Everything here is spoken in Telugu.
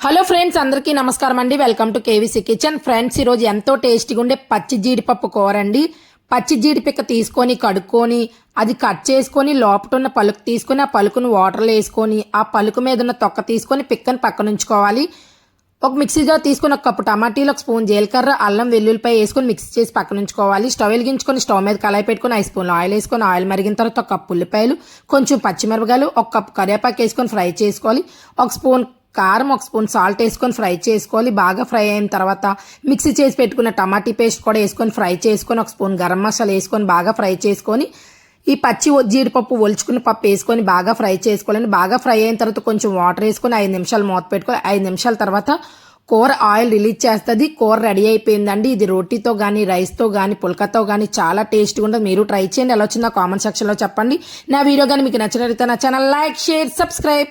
హలో ఫ్రెండ్స్ అందరికీ నమస్కారం అండి. Welcome to KVC kitchen. Friends ఈరోజు ఎంతో టేస్టీగా ఉండే పచ్చి జీడిపప్పు కూర అండి. పచ్చి జీడిపిక్క తీసుకొని కడుక్కొని అది కట్ చేసుకొని లోపట ఉన్న పలుకు తీసుకొని ఆ పలుకును వాటర్లో వేసుకొని ఆ పలుకు మీద ఉన్న తొక్క తీసుకొని పిక్కని పక్కన ఉంచుకోవాలి. ఒక మిక్సీ జార్ తీసుకొని ఒక కప్పు టమాటీలు ఒక స్పూన్ జీలకర్ర అల్లం వెల్లుల్లిపాయ వేసుకొని మిక్స్ చేసి పక్కన ఉంచుకోవాలి. స్టవ్ వెలిగించుకొని స్టవ్ మీద కళాయి పెట్టుకొని ఐదు స్పూన్లు ఆయిల్ వేసుకొని ఆయిల్ మరిగిన తర్వాత ఒక కప్పు ఉల్లిపాయలు కొంచెం పచ్చిమిరపకాయలు ఒక కప్పు కరివేపాకు వేసుకొని ఫ్రై చేసుకోవాలి. ఒక స్పూన్ కారం ఒక స్పూన్ సాల్ట్ వేసుకొని ఫ్రై చేసుకోవాలి. బాగా ఫ్రై అయిన తర్వాత మిక్సీ చేసి పెట్టుకున్న టమాటీ పేస్ట్ కూడా వేసుకొని ఫ్రై చేసుకొని ఒక స్పూన్ గరం మసాలా వేసుకొని బాగా ఫ్రై చేసుకొని ఈ పచ్చి జీడిపప్పు ఒలుచుకున్న పప్పు వేసుకొని బాగా ఫ్రై చేసుకోవాలండి. బాగా ఫ్రై అయిన తర్వాత కొంచెం వాటర్ వేసుకొని ఐదు నిమిషాలు మూత పెట్టుకొని ఐదు నిమిషాల తర్వాత కూర ఆయిల్ రిలీజ్ చేస్తుంది. కూర రెడీ అయిపోయిందండి. ఇది రోటీతో కానీ రైస్తో కానీ పుల్కతో కానీ చాలా టేస్ట్గా ఉంటుంది. మీరు ట్రై చేయండి. ఎలా వచ్చిందో కామెంట్ సెక్షన్లో చెప్పండి. నా వీడియో కానీ మీకు నచ్చినట్లయితే నా channel like share subscribe.